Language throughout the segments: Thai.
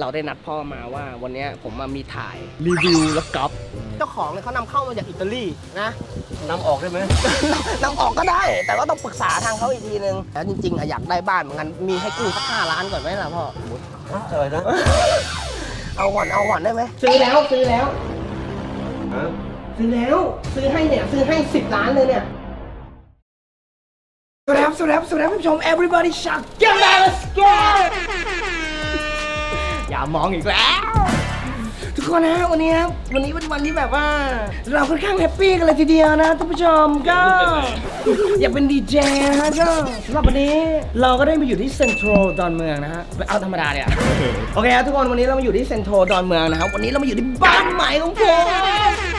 เราได้นัดพ่อมาว่าวันเนี้ยผมมามีถ่ายรีวิวและก๊อปเจ้าของเนี่ยเขานำเข้ามาจากอิตาลีนะ นำออกได้ไหม นำออกก็ได้ แต่ก็ต้องปรึกษาทางเขาอีกทีนึงแล้วจริงๆอะอยากได้บ้านเหมือนกันมีให้กู้สักห้าล้านก่อนไหมล่ะพ่อ อะไรนะเอาก่อนเอาก่อนได้ไหมซื้อแล้วซื้อแล้ว ฮะซื้อแล้ว ซื้อให้เนี่ย ซื้อให้สิบล้านเลยเนี่ยสวัสดีครับสวัสดีครับสวัสดีครับท่านผู้ชม everybody shut get back let's go อย่ามองอีกแล้ว ทุกคนนะวันนี้ครับวันนี้เป็นวันที่แบบว่า เราค่อนข้างแฮปปี้กันเลยทีเดียวนะท่านผู้ชมก็ อยากเป็นดีเจนะฮะก็สำหรับวันนี้เราก็ได้มาอยู่ที่เซ็นทรัลดอนเมืองนะฮะเอาธรรมดาเนี่ยโอเคครับทุกคนวันนี้เรามาอยู่ที่เซ็นทรัลดอนเมืองนะครับวันนี้เรามาอยู่ที่บ้านใหม่ของผมฮู้ฮู้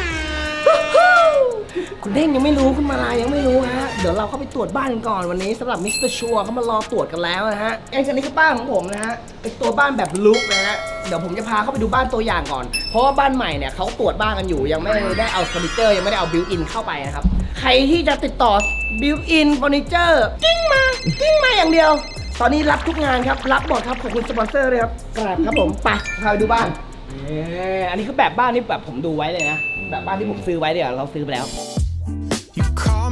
คุณเด้งยังไม่รู้คุณมาลายยังไม่รู้ฮะเดี๋ยวเราเข้าไปตรวจบ้านกันก่อนวันนี้สำหรับมิสเตอร์ชัวเขามารอตรวจกันแล้วนะฮะไอ้คันนี้คือบ้านของผมนะฮะเป็นตัวบ้านแบบลุกนะฮะเดี๋ยวผมจะพาเข้าไปดูบ้านตัวอย่างก่อน เพราะว่าบ้านใหม่เนี่ยเขาตรวจบ้านกันอยู่ ยังไม่ได้เอาเฟอร์นิเจอร์ยังไม่ได้เอาบิวอินเข้าไปนะครับใครที่จะติดต่อบิวอินเฟอร์นิเจอร์กิ้งมากิ้งมาอย่างเดียว ตอนนี้รับทุกงานครับรับหมดครับขอบคุณสปอนเซอร์เลยครับกราบครับผมไปพาไปดูบ้านเอออันนี้คือแบบบ้านที่แบบผมดูไว้เลยนะ แบบบ้านที่ผมซื้อไว้เดี๋ยวเราซื้อไปแล้ว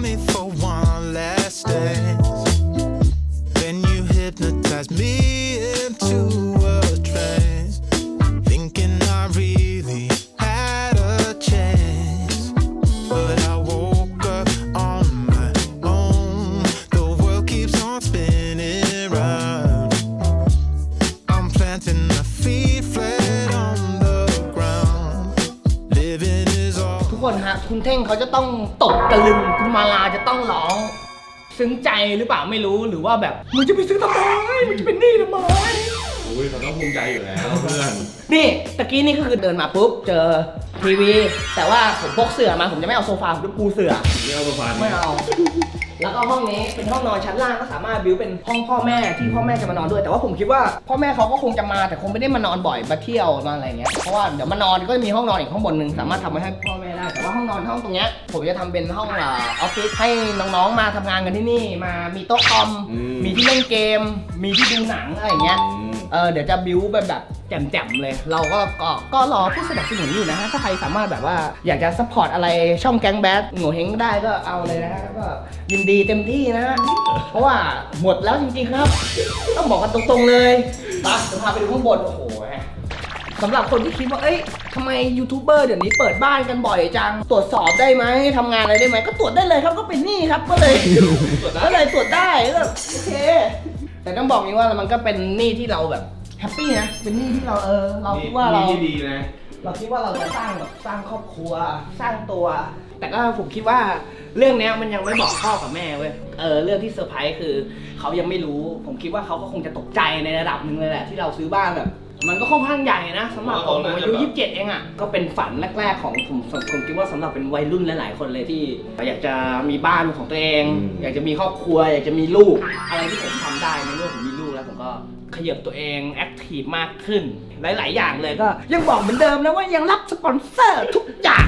me for one last dance. Then you hypnotize me into a trance. Thinking I really เท่งเขาจะต้องตกตะลึงคุณมาลาจะต้องร้อง ซึ้งใจหรือเปล่าไม่รู้หรือว่าแบบมึงจะไปซื้อทำไมมึงจะเป็นหนี้ทำไมอุ้ยเขาต้องภูมิใจอยู่แล้วเพื่อนนี่ตะกี้นี่ก็คือเดินมาปุ๊บเจอทีวี แต่ว่าผมพกเสื่อมาผมจะไม่เอาโซฟาผมจะปูเสื่อนี่เอาประมาณไม่เอา แล้วก็ห้องนี้เป็นห้องนอนชั้นล่างก็สามารถบิวเป็นห้องพ่อแม่ที่พ่อแม่จะมานอนด้วย แต่ว่าผมคิดว่าพ่อแม่เขาก็คงจะมาแต่คงไม่ได้มานอนบ่อยมาเที่ยวมาอะไรเงี้ย เพราะว่าเดี๋ยวมานอนก็จะมีห้องนอนอีกห้องบนหนึ่งสามารถทำไว้ให้พ่อแม่ ได้แต่ว่าห้องนอนห้องตรงเนี้ยผมจะทำเป็นห้องอ่าออฟฟิศให้น้องๆมาทำงานกันที่นี่มามีโต๊ะคอมมีที่เล่นเกม มีที่ดูหนังอะไรอย่างเงี้ยเออเดี๋ยวจะบิวแบบแบบแจ่มๆเลย เราก็ก็ก็รอผู้สนับสนุนอยู่นะฮะ ถ้าใครสามารถแบบว่าอยากจะซัพพอร์ตอะไรช่องแก๊งแบดโง่เฮงได้ก็เอาเลยนะฮะก็ยินดีเต็มที่นะฮะเพราะว่าหมดแล้วจริงๆครับ ต้องบอกกันตรงๆเลยไปเดี๋ยวพาไปดูข้างบนโอ้โห สำหรับคนที่คิดว่า เอ้ยทำไมยูทูบเบอร์เดี๋ยวนี้เปิดบ้านกันบ่อยจัง ตรวจสอบได้ไหมทำงานอะไรได้ไหม ก็ตรวจได้เลยครับ ก็เป็นหนี้ครับ ก็เลย ก็เลยตรวจได้ก็แบบโอเค แต่ต้องบอกนี้ว่ามันก็เป็นหนี้ที่เราแบบแฮปปี้นะ เป็นหนี้ที่เราเออ เราคิดว่าเราที่ดีนะ เราคิดว่าเราจะสร้างแบบสร้างครอบครัว สร้างตัว แต่ก็ผมคิดว่าเรื่องเนี้ยมันยังไม่บอกพ่อกับแม่เว้ย เออเรื่องที่เซอร์ไพรส์คือเขายังไม่รู้ ผมคิดว่าเขาก็คงจะตกใจในระดับหนึ่งเลยแหละที่เราซื้อบ้านแบบ มันก็ค่อนข้างใหญ่นะสำหรับผมผมอายุ27 เองอะ ก็เป็นฝันแรก ๆ ของผมผมผมคิดว่าสำหรับเป็นวัยรุ่นหลาย ๆ คนเลยที่ อยากจะมีบ้านเป็นของตัวเอง อืม อยากจะมีครอบครัว อยากจะมีลูก อะไรที่ผมทำได้ในเมื่อผมมีลูกแล้วผมก็ขยับตัวเองแอคทีฟมากขึ้น หลาย ๆ อย่างเลยก็ ยังบอกเหมือนเดิมนะว่ายังรับสปอนเซอร์ทุกอย่าง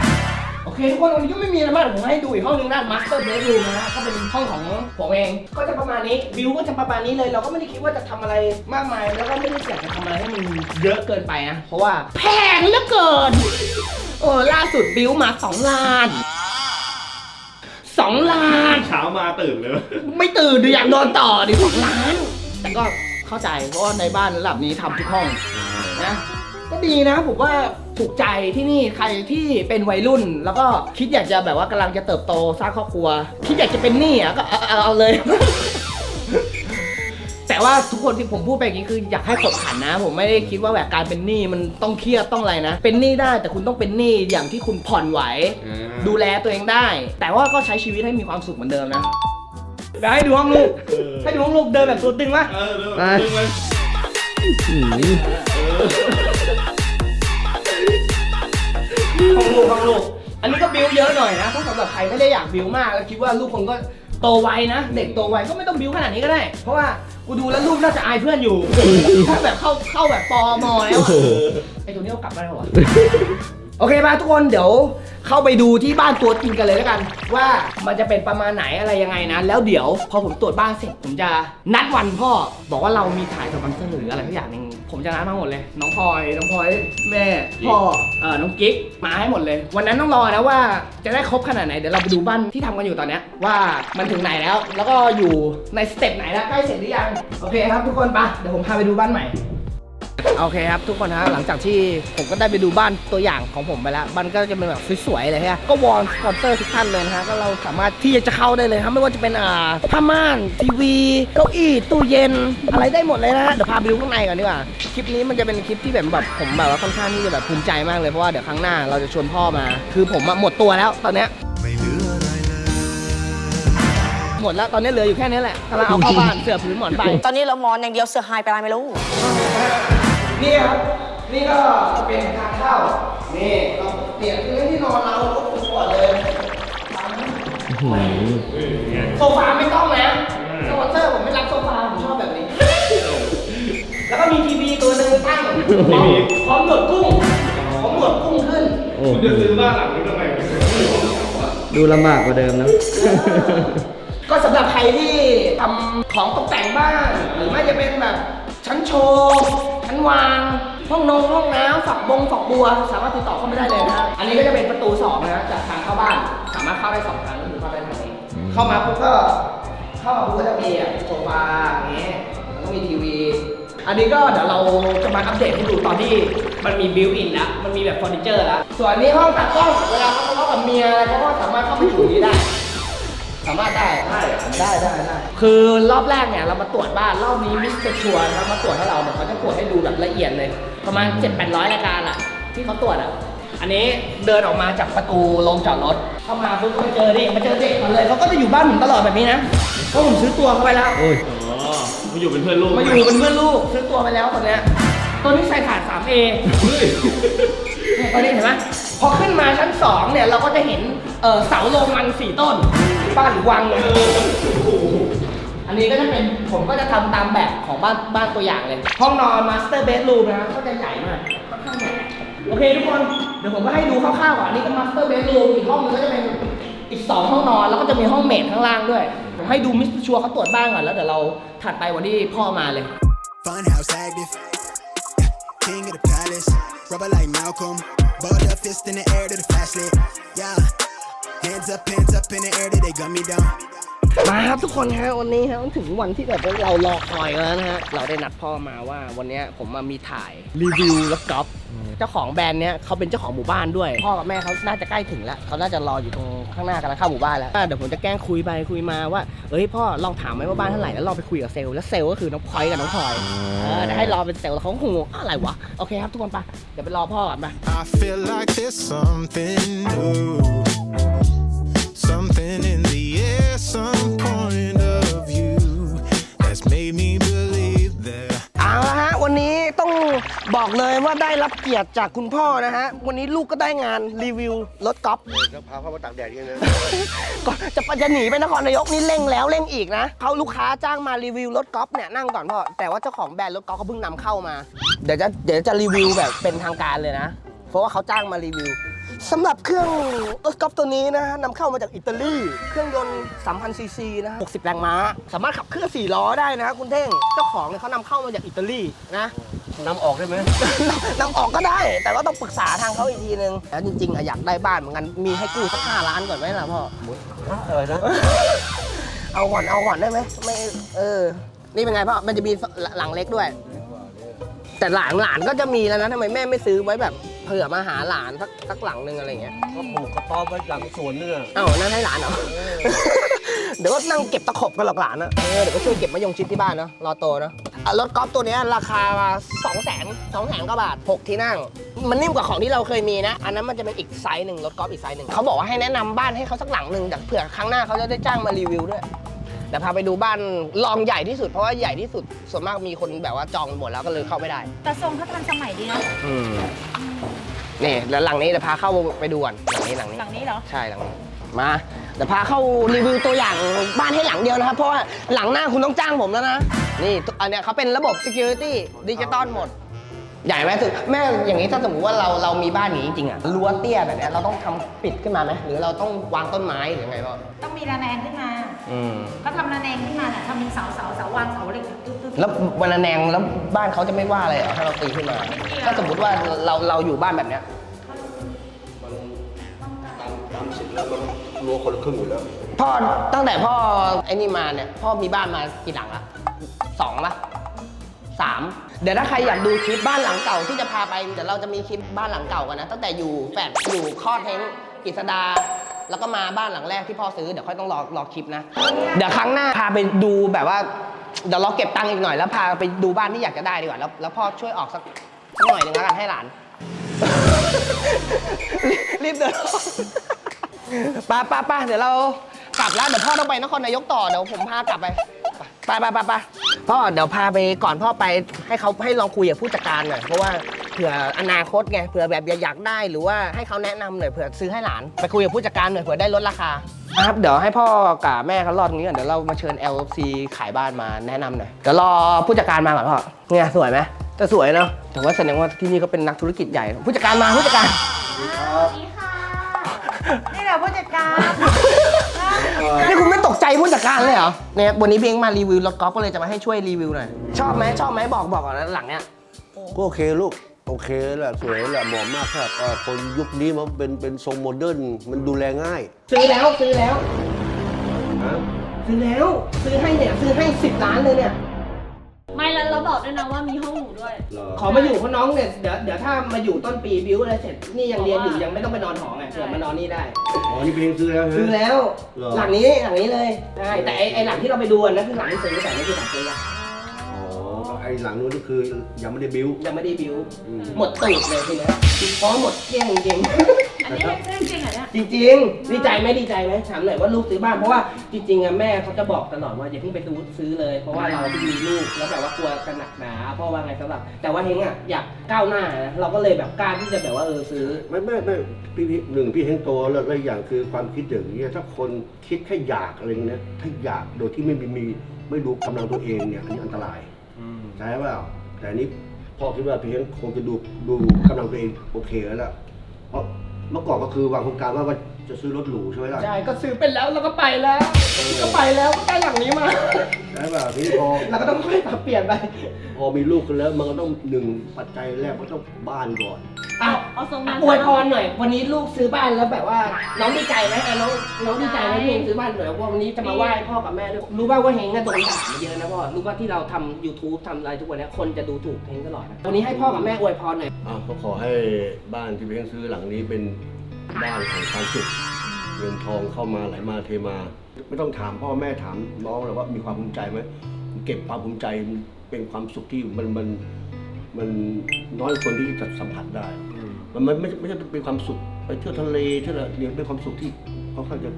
โอเคทุกคนวันนี้ก็ไม่มีอะไรมากผมให้ดูอีกห้องหนึงนะ Master Bedroom นะฮะก็เป็นห้องของผมเอง ก็จะประมาณนี้วิวก็จะประมาณนี้เลย เราก็ไม่ได้คิดว่าจะทำอะไรมากมาย แล้วก็ไม่ได้อยากจะทำอะไรให้มันเยอะเกินไปนะเพราะว่าแพงเหลือเกินเออล่าสุดบิวมา2ล้าน2ล้าน เช้ามาตื่นเลย ไม่ตื่นดิอยากนอนต่อดิสองล้าน แต่ก็เข้าใจเพราะว่าในบ้านระดับนี้ทำทุกห้องนะ ก็ดีนะผมว่า ถูกใจที่นี่ใครที่เป็นวัยรุ่น แล้วก็คิดอยากจะแบบว่ากำลังจะเติบโตสร้างครอบครัว คิดอยากจะเป็นหนี้อะก็เอาเอาเอาเลย แต่ว่าทุกคนที่ผมพูดไปอย่างนี้คืออยากให้ขบขันนะ ผมไม่ได้คิดว่าแบบการเป็นหนี้มันต้องเครียดต้องอะไรนะ เป็นหนี้ได้แต่คุณต้องเป็นหนี้อย่างที่คุณผ่อนไหว ดูแลตัวเองได้ แต่ว่าก็ใช้ชีวิตให้มีความสุขเหมือนเดิมนะเดี๋ยวให้ดูห้องลูกให้ดูห้องลูกเดินแบบตัวตึงวะ เออเริ่มไปตึงเลย ห้องลูกห้องลูก อันนี้ก็บิวเยอะหน่อยนะถ้าสำหรับใครไม่ได้อยากบิวมากแล้วคิดว่าลูกคนก็โตไวนะ เด็กโตไวก็ไม่ต้องบิวขนาดนี้ก็ได้ เพราะว่ากูดูแล้วลูกน่าจะอายเพื่อนอยู่ ถ้าแบบเข้าเข้าแบบปอมอแล้วอะไอตัวนี้เอากลับมาแล้วเหรอ โอเคมาทุกคนเดี๋ยวเข้าไปดูที่บ้านตัวจริงกันเลยแล้วกัน ว่ามันจะเป็นประมาณไหนอะไรยังไงนะ แล้วเดี๋ยวพอผมตรวจบ้านเสร็จผมจะนัดวันพ่อ บอกว่าเรามีถ่ายสปอนเซอร์หรืออะไรสักอย่างหนึ่ง ผมจะนัดมาหมดเลย น้องพลอยน้องพลอยแม่พ่อเออน้องกิ๊กมาให้หมดเลย วันนั้นต้องรอนะว่าจะได้ครบขนาดไหนเดี๋ยวเราไปดูบ้านที่ทำกันอยู่ตอนเนี้ยว่ามันถึงไหนแล้ว แล้วก็อยู่ในสเต็ปไหนแล้วใกล้เสร็จหรือยังโอเคครับทุกคนไปะเดี๋ยวผมพาไปดูบ้านใหม่ โอเคครับทุกคนฮะหลังจากที่ผมก็ได้ไปดูบ้านตัวอย่างของผมไปแล้วบ้านก็จะเป็นแบบสวยๆเลยฮะก็วอนสปอนเซอร์ทุกท่านเลยนะฮะก็เราสามารถที่จะเข้าได้เลยครับไม่ว่าจะเป็นอ่าผ้าม่านทีวีเก้าอี้ตู้เย็นอะไรได้หมดเลยนะเดี๋ยวพาไปดูข้างในก่อนดีกว่าคลิปนี้มันจะเป็นคลิปที่แบบแบบผมแบบว่าค่อนข้างที่จะแบบภูมิใจมากเลยเพราะว่าเดี๋ยวครั้งหน้าเราจะชวนพ่อมา คือผมอะหมดตัวแล้วตอนเนี้ยหลืออะไรเลยหมดแล้วตอนนี้เหลืออยู่แค่นี้แหละกำลังเอาเข้าบ้านเสือผืนหมอนไป ตอนนี้เรามอนอย่างเดียวเสือหายไปอะไรไม่รู้ นี่ครับ นี่ก็เป็นทางเข้า นี่เราเปลี่ยนเรื่องที่นอนเราก็ปวดเลยโซฟาไม่ต้องนะสปอนเซอร์ผมไม่รับโซฟาผมชอบแบบนี้ แล้วก็มีทีวีตัวหนึ่งตั้งพร้อมพร้อมหนวดกุ้งพร้อมหนวดกุ้งขึ้นคุณจะซื้อบ้านหลังนี้ทำไมดูลำบากกว่าเดิมนะ ก็สำหรับใครที่ทำของตกแต่งบ้านหรือไม่จะเป็นแบบชั้นโชว์ ชั้นวาง ห้องนงห้องน้ำฝักบงฝักบัว สามารถติดต่อเข้ามาได้เลยนะครับ อันนี้ก็จะเป็นประตูสองนะจากทางเข้าบ้าน สามารถเข้าได้สองทางก็คือเข้าได้ทางนี้ เข้ามาปุ๊บก็เข้ามาปุ๊บก็จะมีอะโซฟาอย่างเงี้ยแล้วก็มีทีวี อันนี้ก็เดี๋ยวเราจะมาอัปเดตให้ดูตอนที่มันมีบิวอินแล้วมันมีแบบเฟอร์นิเจอร์แล้ว ส่วนอันนี้ห้องตัดกล้องเวลาเขาทะเลาะกับเมียอะไรเขาก็สามารถเข้าไปอยู่นี้ได้ สามารถได้ได้ได้ได้ได้คือรอบแรกเนี่ยเรามาตรวจบ้านรอบนี้มิสเตอร์ชัวร์นะครับมาตรวจให้เราเดี๋ยวเขาจะตรวจให้ดูแบบละเอียดเลย ประมาณ 7 8 0 0รายการอะที่เขาตรวจอะอันนี้เดินออกมาจากประตูโรงจอดรถ เข้ามาปุ๊บก็เจอเด็กมาเจอเด็กมาเลยเขาก็จะอยู่บ้านผมตลอดแบบนี้นะเพราะผมซื้อตัวเขาไปแล้วโอ้ยอ๋อมาอยู่เป็นเพื่อนลูกมาอยู่เป็นเพื่อนลูกซื้อตัวไปแล้วคนเนี้ยตัวนี้ใส่ถาด 3A เฮ้ยเนี่ยตอนนี้เห็นไหมพ อขึ้นมาชั้น2เนี่ยเราก็จะเห็นเออเสาโรมันสี่ต้นบ้านหรือวังเลยอันนี้ก็จะเป็นผมก็จะทำตามแบบของบ้านบ้านตัวอย่างเลย ห้องนอนมาสเตอร์เบดรูมนะก็จะใหญ่มากค่อนข้างใหญ่โอเคทุกคนเดี๋ยวผมก็ให้ดูคร่าวๆก่อนอันนี้ก็มาสเตอร์เบดรูมอีกห้องนึงก็จะเป็นอีก2ห้องนอนแล้วก็จะมีห้องเมดข้างล่างด้วย ผมให้ดูมิสเตอร์ชัวร์เขาตรวจบ้านก่อนแล้วเดี๋ยวเราถัดไปวันที่พ่อมาเลย Funhouse active. King of the palace. Rubber like Malcolm. Ball up fist in the air to the flashlight. Yeah. Hands up, hands up in the air till they gun me down. มาครับทุกคนฮะวันนี้ฮะถึงวันที่แบบว่าเรารอคอยแล้วนะฮะเราได้นัดพ่อมาว่าวันนี้ผมมามีถ่ายรีวิวรถกอล์ฟเจ้าของแบรนด์เนี้ยเขาเป็นเจ้าของหมู่บ้านด้วย พ่อกับแม่เขาน่าจะใกล้ถึงแล้วเขาน่าจะรออยู่ตรงข้างหน้ากำลังเข้าหมู่บ้านแล้วเดี๋ยวผมจะแกล้งคุยไปคุยมาว่าเอ้ยพ่อลองถามไหมว่าบ้านเท่าไหร่แล้วลองไปคุยกับเซลล์แล้วเซลล์ก็คือน้องพลอยกับน้องพลอยเออเดี๋ยวให้รอเป็นเซลล์แล้วเขาคงงงอะไรวะโอเคครับทุกคนไปเดี๋ยวไปรอพ่อก่อนไป I feel like there's something new. Something in บอกเลยว่าได้รับเกียรติจากคุณพ่อนะฮะ วันนี้ลูกก็ได้งานรีวิวรถกอล์ฟพาพ่อมาตากแดดกันนะ ก่อนจะจะหนีไปนครนายกนี่เร่งแล้วเร่งอีกนะเขาลูกค้าจ้างมารีวิวรถกอล์ฟเนี่ยนั่งก่อนพ่อแต่ว่าเจ้าของแบรนด์รถกอล์ฟเขาเพิ่งนำเข้ามา เดี๋ยวจะเดี๋ยวจะรีวิวแบบเป็นทางการเลยนะ เพราะว่าเขาจ้างมารีวิวสำหรับเครื่องรถกอล์ฟตัวนี้นะฮะนำเข้ามาจากอิตาลีเครื่องยนต์3,000ซีซีนะฮะ60 แรงม้า สามารถขับเคลื่อน4ล้อได้นะฮะคุณเท่งเจ้าของเนี่ยเขานำเข้ามาจากอิตาลีนะ นำออกได้ไหม นำออกก็ได้ แต่ก็ต้องปรึกษาทางเขาอีกทีนึงแล้วจริงๆอะอยากได้บ้านเหมือนกัน มีให้กู้สักห้าล้านก่อนไหมล่ะพ่อ อะไรนะ เอาก่อนเอาก่อนได้ไหมไม่เออ นี่เป็นไงพ่อ มันจะมีหลังเล็กด้วย แต่หลานหลานก็จะมีแล้วนะทำไมแม่ไม่ซื้อไว้แบบ เผื่อมาหาหลานสักสักหลังหนึ่งอะไรเงี้ยก็ปลูกกระต๊อบไว้หลังสวนเนี่ยเอ้านั่นให้หลานเหรอ เดี๋ยวก็นั่งเก็บตะขบกันหรอกหลานนะเออเดี๋ยวก็ช่วยเก็บมะยงชิดที่บ้านเนาะรอโตเนาะอะรถกอล์ฟตัวเนี้ยราคา2 0 0 0 0 0 2แสนกว่าบาท 6 ที่นั่ง มันนิ่มกว่าของที่เราเคยมีนะ อันนั้นมันจะเป็นอีกไซส์หนึ่งรถกอล์ฟอีกไซส์หนึ่งเขาบอกว่าให้แนะนำบ้านให้เขาสักหลังหนึ่งแต่เผื่อครั้งหน้าเขาจะได้จ้างมารีวิวด้วยเดี๋ยวพาไปดูบ้านลองใหญ่ที่สุดเพราะว่าใหญ่ที่สุดส่วนมากมีคนแบบว่าจองหมดแล้วก็เลยเข้าไม่ได้ แต่ทรงเขาทันสมัยดีนะอืม นี่แล้วหลังนี้เดี๋ยวพาเข้าไปดูก่อนหลังนี้หลังนี้ หลังนี้เหรอ ใช่หลังนี้มาเดี๋ยวพาเข้ารีวิวตัวอย่างบ้านให้หลังเดียวนะครับ เพราะว่าหลังหน้าคุณต้องจ้างผมแล้วนะ นี่ตัวอันเนี้ยเขาเป็นระบบ security ดิจิตอลหมด ใหญ่ไหมสุดแม่อย่างนี้ถ้าสมมติว่าเราเรามีบ้านอย่างนี้จริงๆอะรั้วเตี้ยแบบเนี้ยเราต้องทำปิดขึ้นมาไหมหรือเราต้องวางต้นไม้หรือไงพ่อต้องมีระแนงขึ้นมา อืมก็ทำระแนงขึ้นมาเนี่ยทำเป็นเสาเสาเสาวางเสาเหล็กตึ๊ดตึ๊ดแล้ววันละแนงแล้วบ้านเขาจะไม่ว่าอะไรเหรอถ้าเราตีขึ้นมา ถ้าสมมติว่าเราเราอยู่บ้านแบบเนี้ยตามตามสิทธิ์แล้วมันรัวคนละครึ่งอยู่แล้ว พ่อตั้งแต่พ่อไอ้นี่มาเนี่ยพ่อมีบ้านมากี่หลังละสองปะสาม เดี๋ยวถ้าใครอยากดูคลิปบ้านหลังเก่าที่จะพาไปเดี๋ยวเราจะมีคลิปบ้านหลังเก่ากันนะ ตั้งแต่อยู่แฟดอยู่คลอดเทงกฤษดา แล้วก็มาบ้านหลังแรกที่พ่อซื้อเดี๋ยวค่อยต้องรอรอคลิปนะ เดี๋ยวครั้งหน้าพาไปดูแบบว่าเดี๋ยวเราเก็บตังค์อีกหน่อยแล้วพาไปดูบ้านที่อยากจะได้ดีกว่าแล้วแล้วพ่อช่วยออกสักหน่อยหนึ่งแล้วกันให้หลาน รีบเดินป้าป้าป้าเดี๋ยวเรากลับแล้วเดี๋ยวพ่อต้องไปนครนายกต่อเดี๋ยวผมพากลับไปไปไปไปไป พ่อเดี๋ยวพาไปก่อนพ่อไปให้เขาให้ลองคุยกับผู้จัดการหน่อยเพราะว่าเผื่ออนาคตไงเผื่อแบบอยากได้หรือว่าให้เขาแนะนำหน่อยเผื่อซื้อให้หลานไปคุยกับผู้จัดการหน่อยเผื่อได้ลดราคาครับเดี๋ยวให้พ่อกับแม่เขารอตรงนี้ก่อนเดี๋ยวเรามาเชิญ LFC ขายบ้านมาแนะนำหน่อยเดี๋ยวรอผู้จัดการมาก่อนพ่อเนี่ยสวยไหมแต่สวยเนาะแต่ว่าแสดงว่าที่นี่ก็เป็นนักธุรกิจใหญ่ ผู้จัดการมาผู้จัดการนี่แหละผู้จัดการ นี่คุณไม่ตกใจผู้จัดการเลยเหรอเนี่ยวันนี้เพียงมารีวิวรถกอล์ฟก็เลยจะมาให้ช่วยรีวิวหน่อย ชอบไหมชอบไหมบอกบอกก่อนนะหลังเนี้ย ก็โอเคลูก โอเคแหละสวยแหละเหมาะมากครับเอ่อคนยุคนี้มันเป็นเป็นทรงโมเดิร์นมันดูแลง่ายซื้อแล้วซื้อแล้วนะซื้อแล้ว ซื้อให้เนี่ย ซื้อให้สิบล้านเลยเนี่ย ไม่แล้วเราบอกด้วยนะว่ามีห้องหนูด้วย เหรอขอมาอยู่เพราะน้องเนี่ยเดี๋ยวเดี๋ยวถ้ามาอยู่ต้นปีบิวอะไรเสร็จนี่ยังเรียนอยู่ยังไม่ต้องไปนอนหอไงเผื่อมานอนนี่ได้ อ๋อนี่เพลงซื้อแล้วใช่ซื้อไหม แล้วเหรอ หลังนี้หลังนี้เลยใช่แต่ไอ้ไอ้หลังที่เราไปดูอันนั่นคือหลังที่ซื้อแต่นี่คือหลังซื้อยังอ๋อไอ้หลังนู้นนี่คือยังไม่ได้บิ้วยังไม่ได้บิว อืม หมดตูดเลยทีเนี้ยเพราะหมดเกลี้ยงจริงๆอันนี้เรื่องจริงเหรอเนี่ย จริงๆ ดีใจไหมดีใจไหมถามหน่อยว่าลูกซื้อบ้านเพราะว่าจริงๆอะแม่เขาจะบอกตลอดว่าอย่าเพิ่งไปซื้อซื้อเลย เพราะว่าเราเพิ่งมีลูกแล้วแบบว่ากลัวจะหนักหนาเพราะว่าไงสำหรับ แต่ว่าเฮงอะอยากก้าวหน้านะเราก็เลยแบบกล้าที่จะแบบว่าเออซื้อ ไม่ไม่ไม่พี่พี่หนึ่งพี่เฮงโตแล้วแล้วอย่างคือความคิดอย่างนี้ยถ้าคนคิดแค่อยากอะไรเงี้ยถ้าอยากโดยที่ไม่มีมีไม่รู้กำลังตัวเองเนี่ยอันนี้อันตรายใช่เปล่าแต่อันนี้พ่อคิดว่าพี่เฮงคงจะดูดูกำลังตัวเองโอเคแล้วล่ะเพราะ เมื่อก่อนก็คือวางโครงการว่าว่าจะซื้อรถหรูใช่ไหมล่ะ ใช่ก็ซื้อเป็นแล้วแล้วก็ไปแล้ว ก็ไปแล้วก็ได้หลังนี้มาใช่เปล่าพี่พอเราก็ต้องค่อยปรับเปลี่ยนไป พอมีลูกกันแล้วมันก็ต้องหนึ่งปัจจัยแรกมันต้องบ้านก่อน อะเอาทรงนั้นอวยพรหน่อย วันนี้ลูกซื้อบ้านแล้วแบบว่า น้องดีใจไหมอะน้องน้องดีใจไหมที่เฮงซื้อบ้านหน่อยว่าวันนี้จะมาไหว้พ่อกับแม่ด้วยรู้ป่าวว่าเฮงอะโดนด่ามาเยอะนะพ่อรู้ว่าที่เราทำ YouTube ทำอะไรทุกวันเนี้ยคนจะดูถูกเฮงตลอดนะวันนี้ให้พ่อกับแม่อวยพรหน่อย อะก็ขอให้บ้านที่พี่เฮงซื้อหลังนี้เป็นบ้านแห่งความสุขเงินทองเข้ามาไหลมาเทมา ไม่ต้องถามพ่อแม่ถามน้องเลยว่ามีความภูมิใจไหมเก็บความภูมิใจมันเป็นความสุขที่มันมันมันน้อยคนที่จะสัมผัสได้ มันไม่ไม่ไม่ใช่เป็นความสุข ไปเที่ยวทะเลเที่ยวอะไรเนี่ยเป็นความสุขที่เขาเขาจะ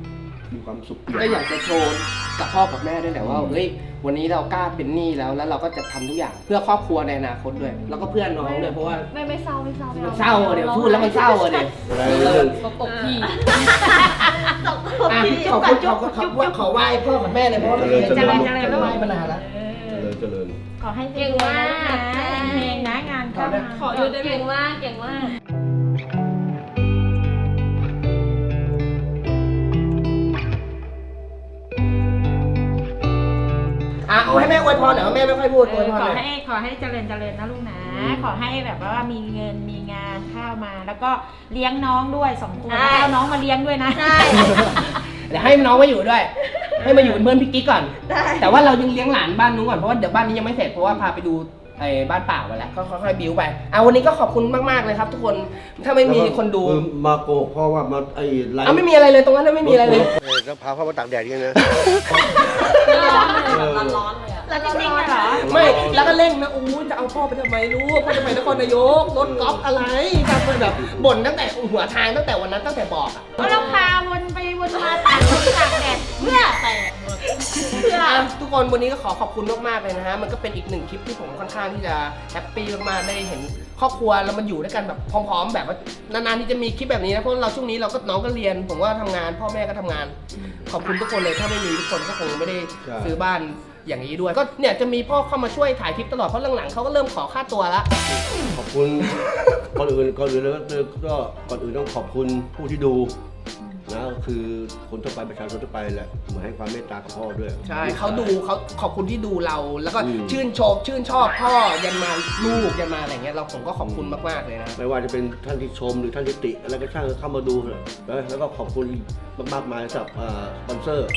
มีความสุขก็อยากจะโชว์กับพ่อกับแม่ด้วยแหละว่าเฮ้ยวันนี้เรากล้าเป็นหนี้แล้วแล้วเราก็จะทำทุกอย่างเพื่อครอบครัวในอนาคตด้วย แล้วก็เพื่อนน้องด้วยเพราะว่าไม่ไม่เศร้าไม่เศร้าไม่มันอเศร้าอะเดี๋ยวพูดแล้วมันเศร้าอะเดี๋ยวอะไรเรื่องตบพี่ อะขอบคุณขอบคุณขอบคุณขอไหว้พ่อกับแม่เลยเพราะว่าไม่เคยเจริญเจริญจะไหว้มานานแล้ว เจริญเจริญ ขอให้เก่งมากเพลงนะงานเข้ามา ขออยู่ได้เก่งมากเก่งมาก อะเอาให้แม่อวยพรหน่อยว่าแม่ไม่ค่อยพูดอวยพรขหอน่อยให้ขอให้เจริญเจริญนะลูกนะ ขอให้แบบว่ามีเงินมีงานเข้ามา แล้วก็เลี้ยงน้องด้วยสองคนใช่ แล้วก็เอาน้องมาเลี้ยงด้วยนะ ใช่ เดี๋ยวให้น้องมาอยู่ด้วย ให้มาอยู่เป็นเพื่อนพี่กิ๊กก่อนแต่ว่าเรายังเลี้ยงหลานบ้านนู้นก่อนเพราะว่าเดี๋ยวบ้านนี้ยังไม่เสร็จเพราะว่าพาไปดูไอ้บ้านเปล่าไปแล้วก็ค่อยๆบิวไปอะวันนี้ก็ขอบคุณมากๆเลยครับ ทุกคนถ้าไม่มีคนดูเออมาโกหกพ่อว่ามาไอ้ไลฟ์อะไม่มีอะไรเลยตรงนั้นนะไม่มีอะไรเลย เออแล้วพาพ่อมาตากแดดกันนะ ร้อนๆเลยอะแล้วจริงๆเหรอ ไม่ แล้วก็เร่งนะอู้จะเอาพ่อไปทำไมลูกพ่อจะไปนครนายกรถกอล์ฟอะไรทำเป็นแบบบ่นตั้งแต่หัวทางตั้งแต่วันนั้นตั้งแต่บอกอะก็เราพาวนไปวนมาตากลมตากแดดเพื่อแตกหมดเพื่อ อะทุกคนวันนี้ก็ขอขอบคุณมากๆเลยนะฮะ มันก็เป็นอีกหนึ่งคลิปที่ผมค่อนข้างที่จะแฮปปี้มากๆได้เห็นครอบครัวแล้วมันอยู่ด้วยกันแบบพร้อม ๆ แบบว่านานๆที่จะมีคลิปแบบนี้นะเพราะเราช่วงนี้เราก็น้องก็เรียน ผมก็ทำงานพ่อแม่ก็ทำงาน ขอบคุณทุกคนเลยถ้าไม่มีทุกคนก็คงไม่ได้ซื้อบ้านอย่างนี้ด้วย ก็เนี่ยจะมีพ่อเข้ามาช่วยถ่ายคลิปตลอดเพราะหลังๆเขาก็เริ่มขอค่าตัวละ ขอบคุณ ก่อนอื่นก่อนอื่นแล้วก็ก็ก่อนอื่นต้องขอบคุณผู้ที่ดู นะก็คือคนทั่วไปประชาชนทั่วไปแหละมาให้ความเมตตากับพ่อด้วย ใช่เขาดูเขาขอบคุณที่ดูเรา แล้วก็อืม ชื่นชมชื่นชอบพ่อยันมาลูกยันมาอะไรเงี้ยเราผมก็ขอบคุณมากๆเลยนะ ไม่ว่าจะเป็นท่านที่ชมหรือท่านที่ติ อะไรก็ช่างเข้ามาดูเถอะนะแล้วก็ขอบคุณมากๆมายสำหรับอ่าสปอนเซอร์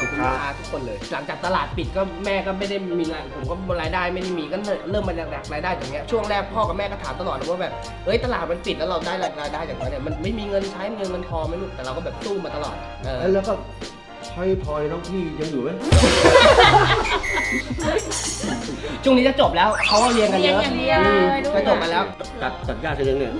ขอบลูกคุณค้าลูกค้าทุกคนเลย หลังจากตลาดปิดก็แม่ก็ไม่ได้มีรายผมก็รายได้ไม่ได้มีก็เริ่มมาจากรายได้จางเนี้ยช่วงแรกพ่อกับแม่ก็ถามตลอดว่าแบบเอ้ยตลาดมันปิดแล้วเราได้รายได้จากนั้นเนี่ยมันไม่มีเงินใช้เงินมันพอไหมลูกแต่เราก็แบบสู้มาตลอดเออ แล้วก็ พลอยพลอยน้องพี่ยังอยู่ไหมช่วงนี้จะจบแล้วเขาก็เรียนกันเยอะเรียนอย่างเดียวอืมเลยลูก จะจบมาแล้ว ตัดตัดหญ้าเสร็จยังเนี่ย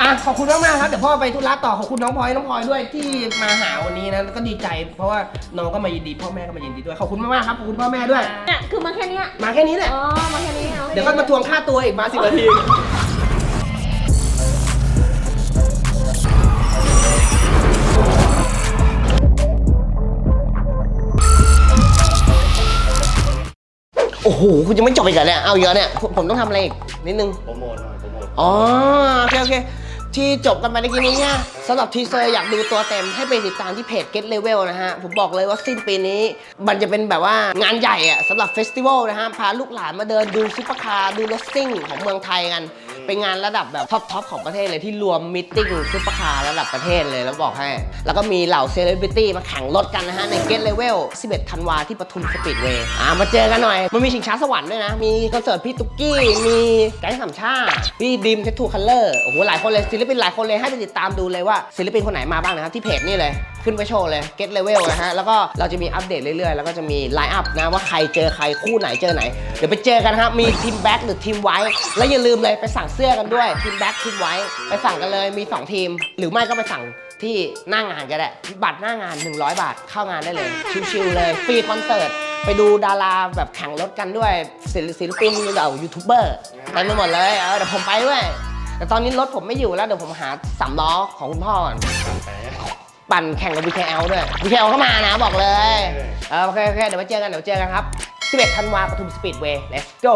อะขอบคุณมากมากๆครับเดี๋ยวพ่อไปธุระต่อขอบคุณน้องพลอยน้องพลอยด้วยที่มาหาวันนี้นะก็ดีใจ เพราะว่าน้องก็มายินดีพ่อแม่ก็มายินดีด้วยขอบคุณมากๆครับขอบคุณพ่อแม่ด้วย เนี่ยคือมาแค่เนี้ยมาแค่นี้แหละอ๋อมาแค่นี้เอาให้เดี๋ยวก็มาทวงค่าตัวอีกมาสิบนาที โอ้โหคุณยังไม่จบอีกเหรอเนี่ยเอาเยอะเนี่ยผมผมต้องทำอะไรอีกนิดนึง โปรโมทหน่อยโปรโมทอ๋อโอเคโอเค ที่จบกันไปในกี้นี้เนี่ยสำหรับทีเซอร์อยากดูตัวเต็มให้ไปติดตามที่เพจ Get Level นะฮะ ผมบอกเลยว่าสิ้นปีนี้ มันจะเป็นแบบว่างานใหญ่อะสำหรับเฟสติวัลนะฮะ พาลูกหลานมาเดินดูซุปเปอร์คาร์ดูรถซิ่งของเมืองไทยกัน เป็นงานระดับแบบท็อปทอปของประเทศเลยที่รวมมิทติ้งซุปเปอร์คาร์ระดับประเทศเลยแล้วบอกให้ แล้วก็มีเหล่าเซเลบริตี้มาแข่งรถกันนะฮะใน Get Level 11 ธันวาที่ปทุมสปีดเวย์อ่ามาเจอกันหน่อย มันมีชิงช้าสวรรค์ด้วยนะ มีคอนเสิร์ตพี่ตุ๊กกี้ มีแก๊งสามชาติพี่ดิมเททูคัลเลอร์โอ้โหหลายคนเลยศิลปินหลายคนเลยให้ไปติดตามดูเลยว่าศิลปินคนไหนมาบ้างนะครับที่เพจนี่เลยขึ้นไปโชว์เลย Get Level นะฮะแล้วก็เราจะมีอัปเดตเรื่อยๆ แล้วก็จะมีไลน์อัพนะว่าใครเจอใครคู่ไหนเจอไหนเดี๋ยวไปเจอกันนะครับมีทีมแบ็คหรือทีมไว้แล้วอย่าลืมเลยไปสั่งสื้อกันด้วย ทีมแบ็คทีมไว้ไปสั่งกันเลยมี 2 ทีม หรือไม่ก็ไปสั่งที่หน้างานก็ได้บัตรหน้างาน 100 บาทเข้างานได้เลย ชิวๆเลยฟรีคอนเสิร์ตไปดูดาราแบบแข่งรถกันด้วยศิลศิลปินเหล่ายูทูบเบอร์เต็มไปหมดเลยเออเดี๋ยวผมไปด้วยแต่ตอนนี้รถผมไม่อยู่แล้วเดี๋ยวผมหาสามล้อของคุณพ่อก่อนปั่นแข่งกับ VKL ด้วย VKL ก็มานะบอกเลยเออโอเคโอเคเดี๋ยวมาเจอกันเดี๋ยวเจอกันครับ11ธันวาปทุมสปีดเวย์ let's go